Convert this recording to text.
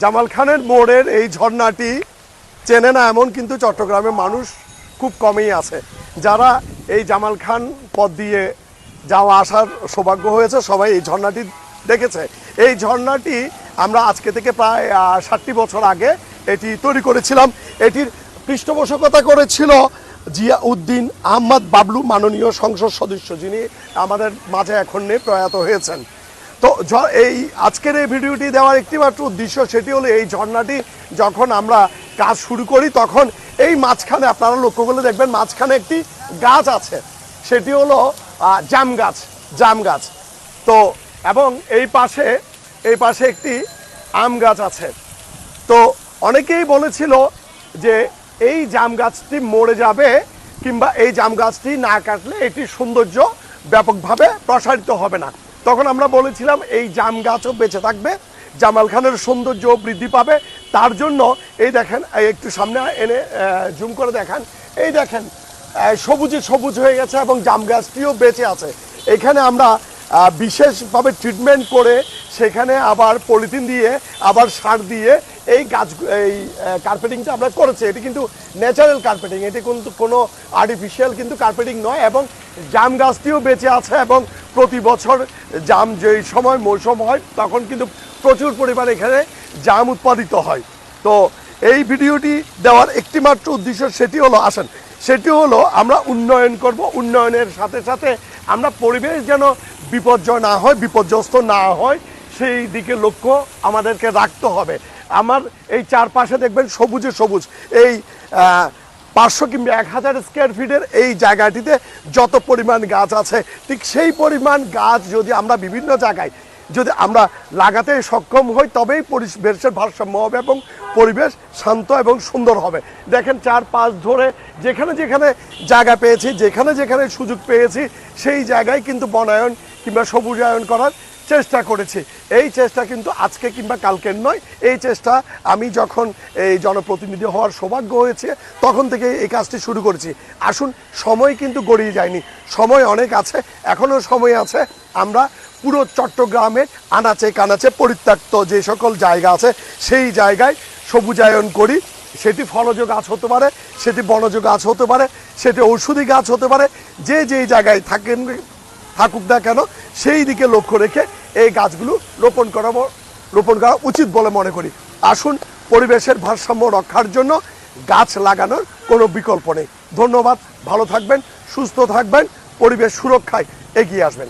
জামাল খানের মোড়ের এই ঝর্ণাটি চেনে না এমন, কিন্তু চট্টগ্রামের মানুষ খুব কমই আছে। যারা এই জামাল খান পথ দিয়ে যাওয়া আসার সৌভাগ্য হয়েছে, সবাই এই ঝর্ণাটি দেখেছে। এই ঝর্ণাটি আমরা আজকে থেকে প্রায় ষাটটি বছর আগে এটি তৈরি করেছিলাম। এটির পৃষ্ঠপোষকতা করেছিল জিয়া উদ্দিন আহমদ বাবলু, মাননীয় সংসদ সদস্য যিনি আমাদের মাঝে এখন নেই প্রয়াত হয়েছেন। তো এই আজকের এই ভিডিওটি দেওয়ার একটি মাত্র উদ্দেশ্য সেটি হলো এই ঝর্ণাটি যখন আমরা কাজ শুরু করি, তখন এই মাঝখানে আপনারা লক্ষ্য করলে দেখবেন মাঝখানে একটি গাছ আছে। সেটি হলো জাম গাছ জাম গাছ। তো, এবং এই পাশে এই পাশে একটি আম গাছ আছে। তো, অনেকেই বলেছিল যে এই জাম গাছটি মরে যাবে কিংবা এই জাম গাছটি না কাটলে এটির সৌন্দর্য ব্যাপকভাবে প্রসারিত হবে না। তখন আমরা বলেছিলাম, এই জাম গাছও বেঁচে থাকবে, জামাল খানের সৌন্দর্য বৃদ্ধি পাবে। তার জন্য এই দেখেন একটু সামনে এনে জুম করে দেখান। এই দেখেন সবুজে সবুজ হয়ে গেছে এবং জাম গাছটিও বেঁচে আছে। এখানে আমরা বিশেষভাবে ট্রিটমেন্ট করে সেখানে আবার পলিথিন দিয়ে, আবার সার দিয়ে এই গাছ, এই কার্পেটিংটা আমরা করেছি। এটি কিন্তু ন্যাচারাল কার্পেটিং, এটি কিন্তু কোনো আর্টিফিশিয়াল কিন্তু কার্পেটিং নয় এবং জাম গাছটিও বেঁচে আছে এবং প্রতি বছর জাম যেই সময় মৌসুম হয়, তখন কিন্তু প্রচুর পরিমাণে এখানে জাম উৎপাদিত হয়। তো এই ভিডিওটি দেওয়ার একটি মাত্র উদ্দেশ্য সেটি হলো, আসেন, সেটি হলো আমরা উন্নয়ন করব। উন্নয়নের সাথে সাথে আমরা পরিবেশ যেন বিপর্যয় না হয়, বিপর্যস্ত না হয়, সেই দিকে লক্ষ্য আমাদেরকে রাখতে হবে। আমার এই চারপাশে দেখবেন সবুজে সবুজ। এই পাঁচশো কিংবা এক হাজার স্কোয়ার ফিটের এই জায়গাটিতে যত পরিমাণ গাছ আছে, ঠিক সেই পরিমাণ গাছ যদি আমরা বিভিন্ন জায়গায় যদি আমরা লাগাতে সক্ষম হই, তবেই পরিবেশের ভারসাম্য হবে এবং পরিবেশ শান্ত এবং সুন্দর হবে। দেখেন চার পাঁচ ধরে যেখানে যেখানে জায়গা পেয়েছি, যেখানে যেখানে সুযোগ পেয়েছি, সেই জায়গায় কিন্তু বনায়ন কিংবা সবুজায়ন করার চেষ্টা করেছি। এই চেষ্টা কিন্তু আজকে কিংবা কালকের নয়, এই চেষ্টা আমি যখন এই জনপ্রতিনিধি হওয়ার সৌভাগ্য হয়েছে, তখন থেকে এই কাজটি শুরু করেছি। আসুন, সময় কিন্তু গড়িয়ে যায়নি। সময় অনেক আছে, এখনও সময় আছে। আমরা পুরো চট্টগ্রামের আনাচে কানাচে পরিত্যক্ত যে সকল জায়গা আছে, সেই জায়গায় সবুজায়ন করি। সেটি ফলজ গাছ হতে পারে, সেটি বনজ গাছ হতে পারে, সেটি ঔষধি গাছ হতে পারে, যে যেই জায়গায় থাকেন, থাকুক না কেন, সেই দিকে লক্ষ্য রেখে এই গাছগুলো রোপণ করা রোপণ করা উচিত বলে মনে করি। আসুন, পরিবেশের ভারসাম্য রক্ষার জন্য গাছ লাগানোর কোনো বিকল্প নেই। ধন্যবাদ, ভালো থাকবেন, সুস্থ থাকবেন, পরিবেশ সুরক্ষায় এগিয়ে আসবেন।